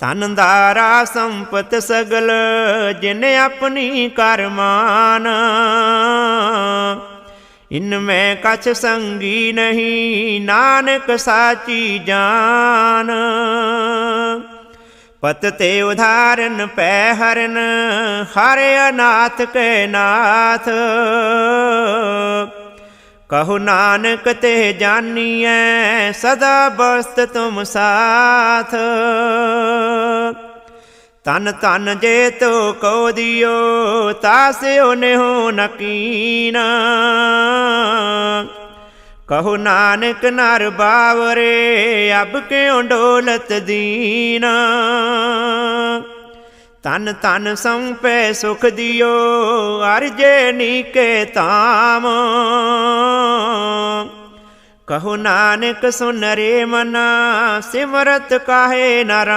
ਧਨ ਦਾਰਾ ਸੰਪਤ ਸਗਲ, ਜਿਨ ਆਪਣੀ ਕਰਮਾਨ ਇਨ ਮੈਂ ਕਛ ਸੰਗੀ ਨਹੀਂ, ਨਾਨਕ ਸਾਚੀ ਜਾਨ। ਪਤ ਤੇ ਉਧਾਰਨ ਪੈ ਹਰਨ, ਹਰ ਅਨਾਥ ਕੈ ਨਾਥ। ਕਹੋ ਨਾਨਕ ਤੇ ਜਾਨੀਐ, ਸਦਾ ਬਸਤ ਤੁਮ ਸਾਥ। ਤਨ ਤਨ ਜੇ ਤੋ ਕੋ ਦਿਓ ਤਾਸਿਓ ਨਿਹੋ ਨਕੀਨ ਕਹੋ ਨਾਨਕ ਨਰ ਬਾਵਰੇ, ਅਬ ਕਿਉ ਡੋਲਤ ਦੀਨ। ਤਨ ਤਨ ਸੰਪੈ ਸੁਖ ਦਿਓ ਅਰਜੇ ਨੀਕੇ ਤਾਮ ਕਹੋ ਨਾਨਕ ਸੁਨ ਰੇ ਮਨਾ ਸਿਮਰਤ ਕਾਹੇ ਨਰਾ